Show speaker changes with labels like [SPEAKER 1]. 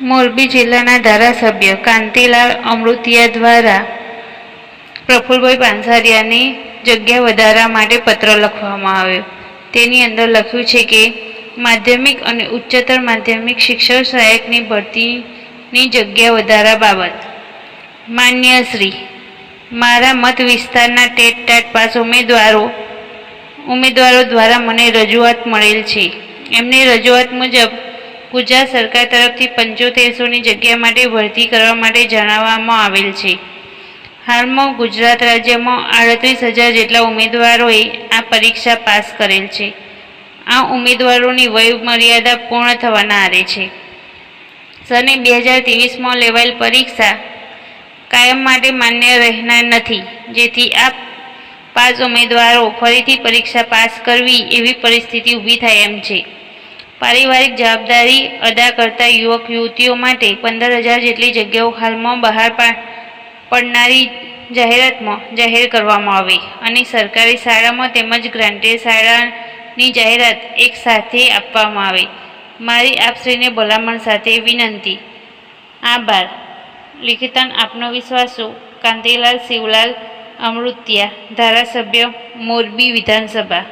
[SPEAKER 1] મોરબી જિલ્લાના ધારાસભ્ય કાંતિલાલ અમૃતિયા દ્વારા પ્રફુલભાઈ પાંસારિયાની જગ્યા વધારા માટે પત્ર લખવામાં આવ્યો. તેની અંદર લખ્યું છે કે, માધ્યમિક અને ઉચ્ચતર માધ્યમિક શિક્ષક સહાયકની ભરતીની જગ્યા વધારા બાબત. માન્ય શ્રી, મારા મત વિસ્તારના ટેટ ટાટ પાસ ઉમેદવારો ઉમેદવારો દ્વારા મને રજૂઆત મળેલ છે. એમની રજૂઆત મુજબ ગુજરાત સરકાર તરફથી પંચોતેરસોની જગ્યા માટે ભરતી કરવા માટે જણાવવામાં આવેલ છે. હાલમાં ગુજરાત રાજ્યમાં આડત્રીસ હજાર જેટલા ઉમેદવારોએ આ પરીક્ષા પાસ કરેલ છે. આ ઉમેદવારોની વય મર્યાદા પૂર્ણ થવાના આરે છે. સને બે હજાર ત્રેવીસમાં લેવાયેલ પરીક્ષા કાયમ માટે માન્ય રહેનાર નથી. જેથી આ પાંચ ઉમેદવારો ફરીથી પરીક્ષા પાસ કરવી એવી પરિસ્થિતિ ઊભી થાય એમ છે. પારિવારિક જવાબદારી અદા કરતા યુવક, યુવતીઓ માટે પંદર હજાર જેટલી જગ્યાઓ હાલમાં બહાર પડનારી જાહેરાતમાં જાહેર કરવામાં આવે અને સરકારી શાળામાં તેમજ ગ્રાન્ટેડ શાળાની જાહેરાત એક સાથે આપવામાં આવે. મારી આપશ્રીને ભલામણ સાથે વિનંતી. આભાર. લિખિતન આપનો વિશ્વાસો. કાંતિલાલ શિવલાલ અમૃત્યા, ધારાસભ્ય, મોરબી વિધાનસભા.